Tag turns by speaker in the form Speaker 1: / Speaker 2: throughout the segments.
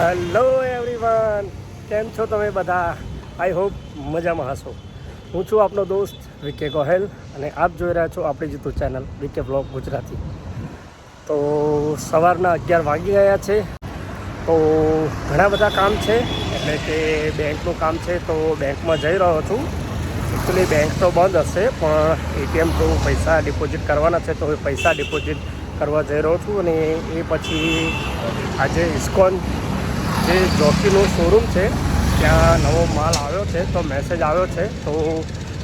Speaker 1: Hello everyone કેમ છો તમે બધા? આઈ હોપ મજામાં હશો. હું છું આપનો દોસ્ત વિકે ગોહેલ અને આપ જોઈ રહ્યા છો આપણી જીતું channel V K blog Gujarati. તો સવારના અગિયાર વાગી ગયા છે. તો ઘણા બધા કામ છે, એટલે કે બેંકનું કામ છે, તો બેંકમાં જઈ રહ્યો છું. એકચ્યુઅલી બેંક તો બંધ હશે, પણ એટીએમ તો પૈસા ડિપોઝિટ કરવાના છે, તો એ પૈસા ડિપોઝિટ કરવા જઈ રહ્યો છું અને એ પછી આજે ઇસ્કોન જે જોકીનું શોરૂમ છે. ત્યાં નવો માલ આવ્યો છે, તો મેસેજ આવ્યો છે, તો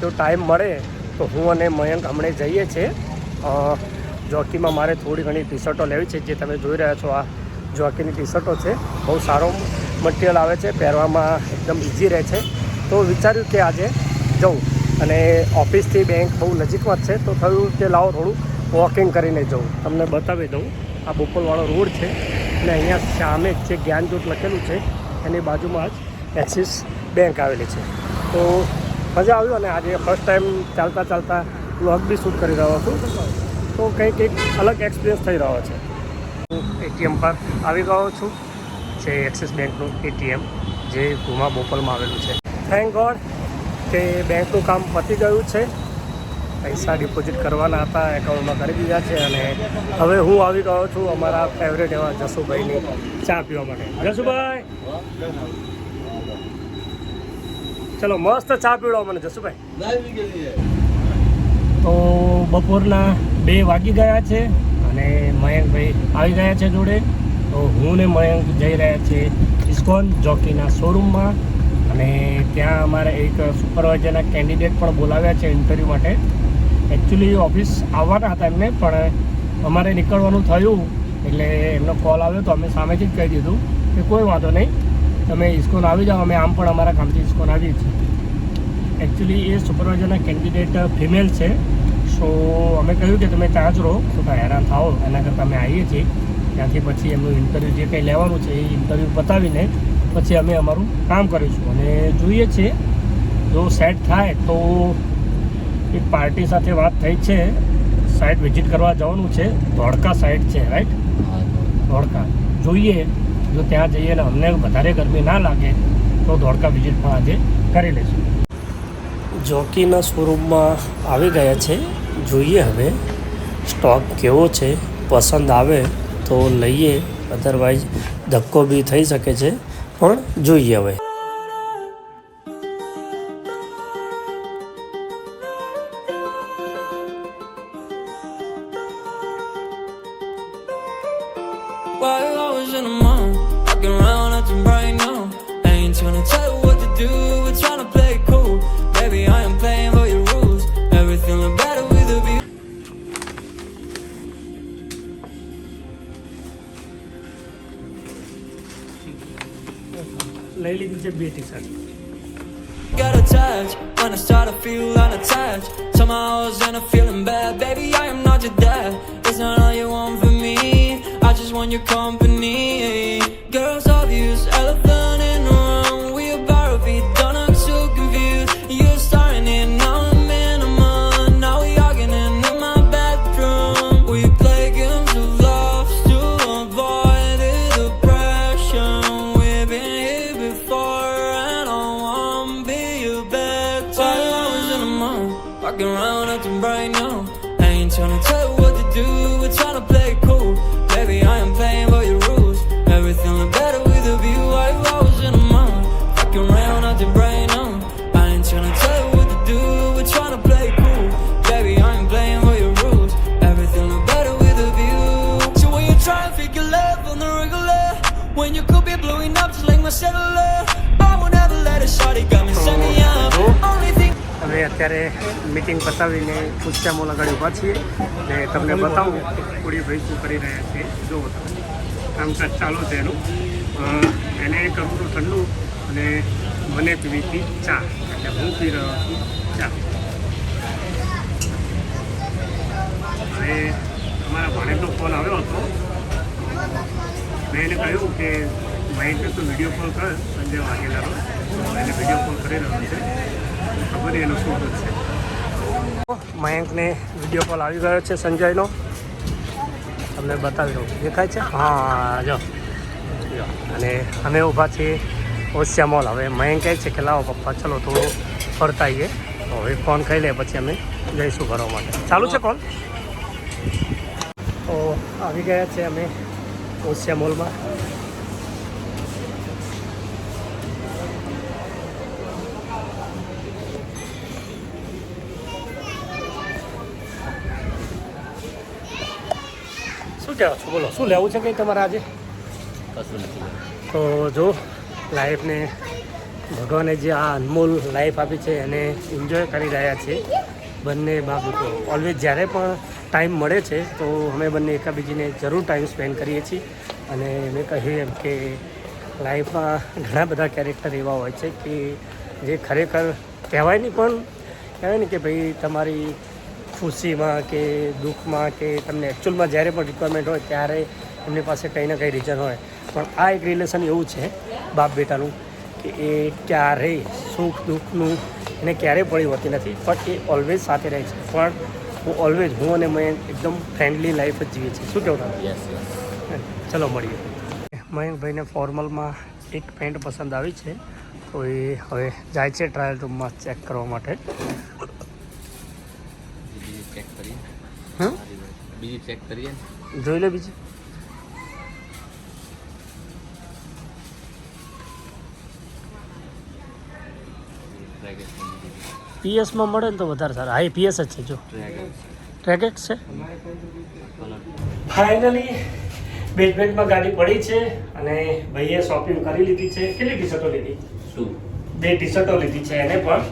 Speaker 1: જો ટાઈમ મળે, તો હું અને મયંક હમણે જઈએ છીએ. જોકીમાં મારે થોડી ઘણી ટી શર્ટો લેવી છે, જે તમે જોઈ રહ્યા છો, આ જોકીની ટી શર્ટો છે. બહુ સારો મટીરિયલ આવે છે, પહેરવામાં એકદમ ઇઝી રહે છે. તો વિચાર્યું કે આજે જઉં અને ઓફિસથી બેંક બહુ નજીકમાં જ છે, તો થયું કે લાવો થોડું વોકિંગ કરીને જઉં. તમને બતાવી દઉં, આ બોપલવાળો રોડ છે. અને અહીંયા સામે જે જ્ઞાનજોત લખેલું છે, એની બાજુમાં જ એક્સિસ બેંક આવેલી છે. તો મજા આવ્યું અને આજે ફર્સ્ટ ટાઈમ ચાલતા ચાલતા વ્લોગ બી શૂટ કરી રહ્યો છું. તો કંઈક એક અલગ એક્સપિરિયન્સ થઈ રહ્યો છે. હું એટીએમ પર આવી ગયો છું, જે એક્સિસ બેંકનું એટીએમ જે ગુમા બોપલમાં આવેલું છે. થેન્ક ગોડ કે બેંકનું કામ પતી ગયું છે. પૈસા ડિપોઝિટ કરવાના હતા એકાઉન્ટમાં કરી દીધા છે અને હવે હું આવી ગયો છું અમારા ફેવરેટ એવા જસુભાઈની ચા પીવા માટે. જસુભાઈ! ચલો, મસ્ત ચા પીવડો મને, જસુભાઈ. તો બપોરના બે વાગી ગયા છે અને મયંકભાઈ આવી ગયા છે જોડે. તો હું ને મયંક જઈ રહ્યા છે ઇસ્કોન જોકીના શોરૂમમાં અને ત્યાં અમારે એક સુપરવાઇઝરના કેન્ડિડેટ પણ બોલાવ્યા છે ઇન્ટરવ્યૂ માટે. એકચ્યુઅલી ઓફિસ આવવાના હતા એમને, પણ અમારે નીકળવાનું થયું, એટલે એમનો કોલ આવ્યો તો અમે સામેથી જ કહી દીધું કે કોઈ વાંધો નહીં, તમે ઇસ્કોન આવી જાઓ, અમે આમ પણ અમારા કામથી ઇસ્કોન આવીએ છીએ. એકચ્યુઅલી એ સુપરવાઇઝરના કેન્ડિડેટ ફિમેલ છે સો અમે કહ્યું કે તમે ત્યાં જ રહો ખોટા હેરાન થાઓ, એના કરતાં અમે આવીએ છીએ. ત્યાંથી પછી એમનું ઇન્ટરવ્યૂ જે કંઈ લેવાનું છે, એ ઇન્ટરવ્યૂ પતાવીને પછી અમે અમારું કામ કરીશું. અને જોઈએ છીએ જો સેટ થાય તો એક પાર્ટી સાથે વાત થઈ છે. સાઇટ વિઝિટ કરવા જવાનું છે. ધોળકા સાઇટ છે રાઈટ ધોળકા. જોઈએ, જો ત્યાં જઈએ ને અમને વધારે ગરમી ના લાગે, તો ધોળકા વિઝિટ પણ આજે કરી લઈશું. જોકીના શોરૂમમાં આવી ગયા છે. જોઈએ હવે, સ્ટોક કેવો છે, પસંદ આવે તો લઈએ અધરવાઇઝ ધક્કો બી થઈ શકે છે. પણ જોઈએ હવે. લઈ લીધી છે બે T shirt
Speaker 2: Got attached when I start to feel unattached. Somehow I was in a feeling bad. Baby, I am not your dad. It's not all you want from me. I just want your company. Girls obvious, elephant When you could be blowing up just like my cellular, I will never let a shawty come and send me up. Only thing.
Speaker 1: હવે અત્યારે meeting પતાવીને કુસ્ચામો લગાડી ઊભા છીએ. ને તમને બતાવું કે કોળીભાઈ શું કરી રહ્યા છે. જો તમે. કામકાજ ચાલુ છે એનું. એને કરું છું ઠંડુ અને મને પીવી હતી ચા. એટલે હું પી રહ્યો છું ચા. હવે અમારા ભાણેજનો ફોન આવ્યો હતો. મેં એને કહ્યું કે મહેશને તું વીડિયો કોલ કર સંજય વાઘેલાનો. એને વીડિયો કોલ કરી રહ્યો છે. ખબર એનો શું છે. મયંકને વીડિયો કોલ આવી ગયો છે સંજયનો. તમને બતાવી દઉં. દેખાય છે? હા જો. અને અમે ઊભા છીએ ઓસિયા મોલ. હવે મયંક કહે છે કે લાવો પપ્પા ચલો થોડું ફરતા આવીએ તો હવે ફોન કરી લે પછી અમે જઈશું ભરવા માટે. ચાલુ છે કોલ તો આવી ગયા છે અમે. ઓસિયા મોલમાં. શું કહેવા છો? બોલો શું લેવું છે કંઈ તમારે આજે?
Speaker 3: કશું નથી
Speaker 1: તો જો લાઈફને ભગવાને જે આ અનમોલ લાઈફ આપી છે એને એન્જોય કરી રહ્યા છે બંને બાબતો. ઓલવેઝ જ્યારે પણ ટાઈમ મળે છે, તો અમે બંને એકાબીજીને જરૂર ટાઈમ સ્પેન્ડ કરીએ છીએ. અને મેં કહ્યું એમ કે લાઈફમાં ઘણા બધા કેરેક્ટર એવા હોય છે કે જે ખરેખર કહેવાય નહીં, પણ કહેવાય ને કે ભાઈ તમારી ખુશીમાં કે દુઃખમાં કે તમને એકચ્યુઅલમાં જ્યારે પણ રિક્વાયરમેન્ટ હોય ત્યારે એમની પાસે કંઈ ના કંઈ રીઝન હોય. પણ આ એક રિલેશન એવું છે બાપ બેટાનું કે એ ક્યારેય સુખ દુઃખનું એને ક્યારેય પડી હોતી નથી, પણ એ ઓલવેઝ સાથે રહે છે. પણ હું ઓલવેઝ હું અને મયંક એકદમ ફ્રેન્ડલી લાઈફ જ જીવીએ છીએ. શું કહેવું તમે?
Speaker 3: યસ યસ
Speaker 1: ચલો મળીએ. મયંકભાઈને ફોર્મલમાં એક પેન્ટ પસંદ આવી છે. તો એ હવે જાય છે ટ્રાયલ રૂમમાં ચેક કરવા માટે.
Speaker 3: બીજી ચેક કરીએ.
Speaker 1: હમ?
Speaker 3: બીજી ચેક કરીએ.
Speaker 1: જોઈ લે બીજી. પીએસમાં મળે ને તો વધારે સારું. હા એ પીએસ જ છે જો. ટ્રેકેટ છે? ફાઇનલી બેઝમેન્ટમાં ગાડી પડી છે અને ભાઈએ શોપિંગ કરી લીધી છે. કેટલી ટી શર્ટો લીધી?
Speaker 3: શું?
Speaker 1: બે ટી શર્ટો લીધી છે એને પણ.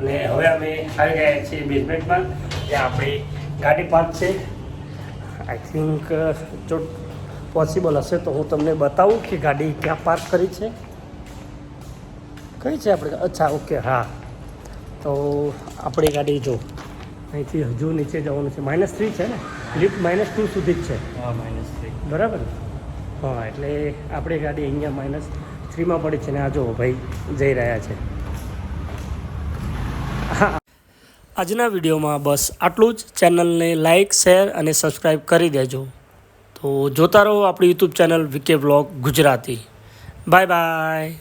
Speaker 1: અને હવે અમે આવી ગયા છીએ બેઝમેન્ટમાં જ્યાં આપણી ગાડી પાર્ક છે. આઈ થિંક જો પોસિબલ હશે તો હું તમને બતાવું કે ગાડી ક્યાં પાર્ક કરી છે. કઈ છે આપણે અચ્છા ઓકે હા. તો આપણી ગાડી જો અહીંથી હજુ નીચે જવાનું છે. માઇનસ થ્રી છે ને? લિફ્ટ માઇનસ ટુ સુધી જ છે.
Speaker 3: હા માઇનસ થ્રી
Speaker 1: બરાબર? હા એટલે આપણી ગાડી અહીંયા માઇનસ થ્રીમાં પડી છે ને આ જો ભાઈ જઈ રહ્યા છે. હા. આજના વિડીયોમાં બસ આટલું જ. ચેનલને લાઇક શેર અને સબસ્ક્રાઈબ કરી દેજો. તો જોતા રહો આપણી YouTube channel V K blog Gujarati. Bye bye